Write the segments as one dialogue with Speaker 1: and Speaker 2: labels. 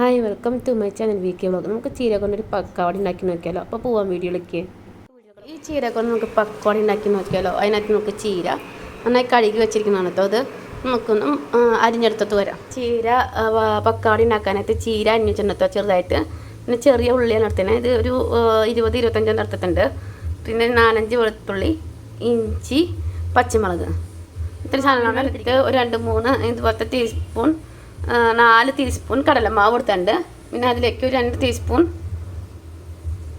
Speaker 1: Hi welcome to my channel V K vlog നമുക്ക് ചീര കൊണ്ടൊരു പക്കാവടി ഉണ്ടാക്കി നോക്കിയാലോ? അപ്പോൾ പോവാം വീഡിയോയിലേക്ക്. ഈ ചീര കൊണ്ട് നമുക്ക് പക്കവടി ഉണ്ടാക്കി നോക്കിയാലോ? അതിനകത്ത് നമുക്ക് ചീര നന്നായി കഴുകി വെച്ചിരിക്കുന്നതാണ് കേട്ടോ അത്. നമുക്കൊന്ന് അരിഞ്ഞെടുത്തത് വരാം. ചീര ആ, ഉണ്ടാക്കാനായിട്ട് ചീര അരിഞ്ഞിട്ടുണ്ടോ ചെറുതായിട്ട്. പിന്നെ ചെറിയ ഉള്ളിയാണ് എടുത്തത് ഇത് ഒരു ഇരുപത് ഇരുപത്തഞ്ചെണ്ണം എടുത്തിട്ടുണ്ട് പിന്നെ നാലഞ്ച് വെളുത്തുള്ളി ഇഞ്ചി പച്ചമുളക്. ഇത്ര സാധനങ്ങളാണ് എടുത്തിട്ട് ഒരു രണ്ട് മൂന്ന് ഇതുപോലത്തെ ടീസ്പൂൺ നാല് ടീസ്പൂൺ കടലമാവ് കൊടുത്തിട്ടുണ്ട്. പിന്നെ അതിലേക്ക് ഒരു രണ്ട് ടീസ്പൂൺ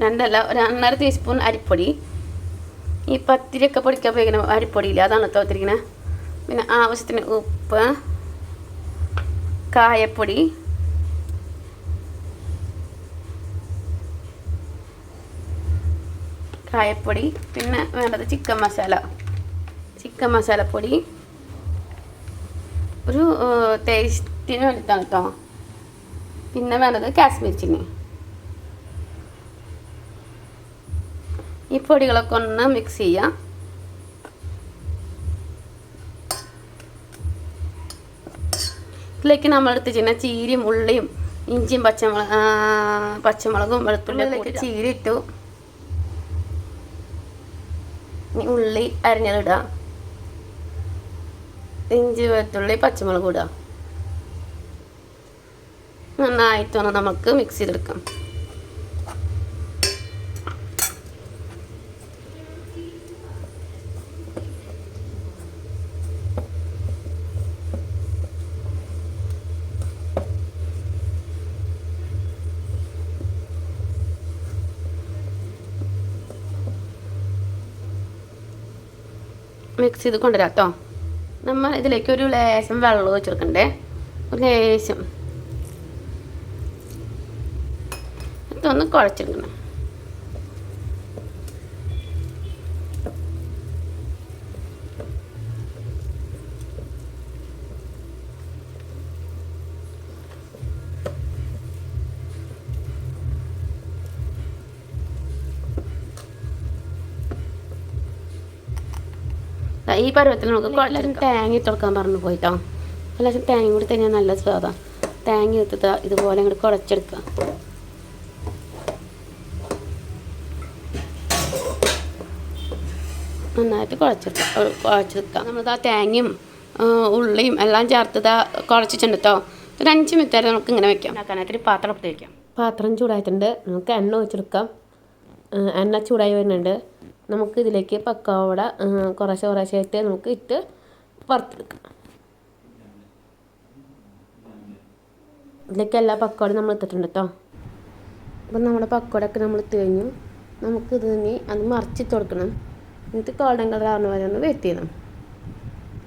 Speaker 1: രണ്ടല്ല ഒരു ഒന്നര ടീസ്പൂൺ അരിപ്പൊടി. ഈ പത്തിരിയൊക്കെ പൊടിക്കാൻ ഉപയോഗിക്കുന്ന അരിപ്പൊടിയില്ല? അതാണ് തോത്തിരിക്കുന്നത് പിന്നെ ആവശ്യത്തിന് ഉപ്പ് കായപ്പൊടി കായപ്പൊടി പിന്നെ വേണ്ടത് ചിക്കൻ മസാല. ചിക്കൻ മസാലപ്പൊടി. ഒരു ടേസ്റ്റിന് വേണ്ടിയിട്ടാണ് കേട്ടോ. പിന്നെ വേണ്ടത് കാശ്മീർ ചില്ലി. ഈ പൊടികളൊക്കെ ഒന്ന് മിക്സ് ചെയ്യാം. ഇതിലേക്ക് നമ്മൾ എടുത്ത് ചെയ്യുന്ന ചീരയും ഉള്ളിയും ഇഞ്ചിയും പച്ചമുളക് പച്ചമുളകും വെളുത്തുള്ളിയിലേക്ക് ചീര ഇട്ടു ഉള്ളി അരിഞ്ഞതിടുക ഇഞ്ചി വെളുത്തുള്ളി പച്ചമുളക് ഇടുക നന്നായിട്ടൊന്ന് നമുക്ക് മിക്സ് ചെയ്തെടുക്കാം. മിക്സ് ചെയ്ത് കൊണ്ടുവരാം കേട്ടോ നമ്മൾ ഇതിലേക്ക് ഒരു ലേശം വെള്ളം ഒഴിച്ച് ഒരു ലേശം. ഇതൊന്ന് കുഴച്ചെടുക്കണം. ഈ പരുവത്തിൽ നമുക്ക് കുഴച്ചിട്ട് തേങ്ങ ഇട്ട് കൊടുക്കാൻ പറഞ്ഞു പോയിട്ടോ. എല്ലാവരും തേങ്ങ കൂടി തന്നെയാണ് നല്ല സ്വാദാണ് തേങ്ങ എടുത്തിട്ട് ഇതുപോലെ അങ്ങോട്ട് കുഴച്ചെടുക്കുക. നന്നായിട്ട് കുഴച്ചെടുക്കുക നമ്മളിത് ആ തേങ്ങയും ഉള്ളിയും എല്ലാം ചേർത്ത് ഇതാ കുഴച്ചിട്ടുണ്ട് കേട്ടോ ഒരു അഞ്ച് മിനിറ്റ് വരെ നമുക്ക് ഇങ്ങനെ വെക്കാം. ഉണ്ടാക്കാനായിട്ട് പാത്രം എടുത്ത് വയ്ക്കാം പാത്രം ചൂടായിട്ടുണ്ട്. നമുക്ക് എണ്ണ ഒഴിച്ചെടുക്കാം. എണ്ണ ചൂടായി വരുന്നുണ്ട്. നമുക്ക് ഇതിലേക്ക് പക്കാവട കുറേശ്ശെ കുറേശ്ശെ ആയിട്ട് നമുക്ക് ഇട്ട് വറുത്തെടുക്കാം. ഇതിലേക്ക് എല്ലാ പക്കോടയും നമ്മൾ ഇട്ടിട്ടുണ്ട് കേട്ടോ അപ്പം നമ്മുടെ പക്കോടൊക്കെ നമ്മൾ ഇട്ട് കഴിഞ്ഞു. നമുക്കിത് ഇത് ഇനി അത് മറിച്ചിട്ട് കൊടുക്കണം. എന്നിട്ട് ഗോൾഡൻ കളർ ആവുന്ന വരെ ഒന്ന് വെയിറ്റ് ചെയ്യണം.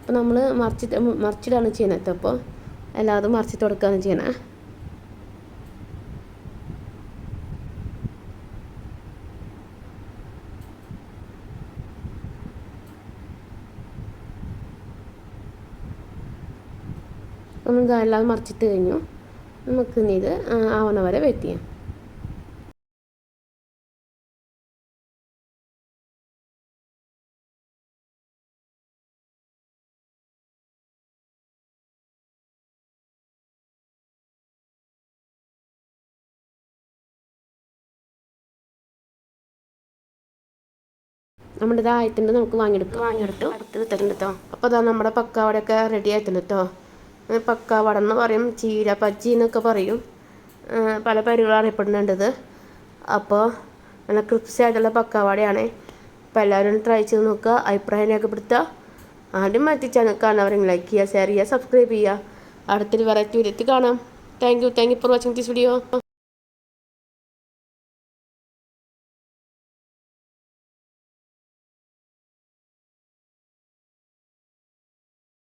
Speaker 1: അപ്പോൾ നമ്മൾ മറിച്ചിട്ട് മറിച്ചിടാണ് ചെയ്യുന്നത് അപ്പോൾ എല്ലാതും മറിച്ചിട്ട് കൊടുക്കുകയാണ് ചെയ്യണേ നമ്മൾ എല്ലാം മറിച്ചിട്ട് കഴിഞ്ഞു. നമുക്ക് ഇനി ഇത് ആവണ വരെ വെയിറ്റ് ചെയ്യാം. നമ്മുടെ ഇതായിട്ടുണ്ട് നമുക്ക് വാങ്ങിയെടുക്കാം. വാങ്ങിയെടുത്തു. അടുത്ത് തരുന്നുണ്ട് കേട്ടോ അപ്പോൾ അതാ നമ്മുടെ പക്കാവടയൊക്കെ റെഡി ആയിട്ടുണ്ട് കേട്ടോ ഇത് പക്കാവട എന്ന് പറയും ചീര പച്ചി എന്നൊക്കെ പറയും. പല പേരുകളും അറിയപ്പെടുന്നുണ്ട് അപ്പോൾ നല്ല ക്രിപ്സി ആയിട്ടുള്ള പക്കാവടയാണ്. അപ്പോൾ എല്ലാവരും ട്രൈ ചെയ്ത് നോക്കുക അഭിപ്രായം രേഖപ്പെടുത്തുക. ആദ്യം മാറ്റി ചാനൽ കാണുന്നവരെങ്കിൽ ലൈക്ക് ചെയ്യുക ഷെയർ ചെയ്യുക സബ്സ്ക്രൈബ് ചെയ്യുക. അടുത്തൊരു വെറൈറ്റി വീഡിയോ കാണാം. Thank you thank you for watching this video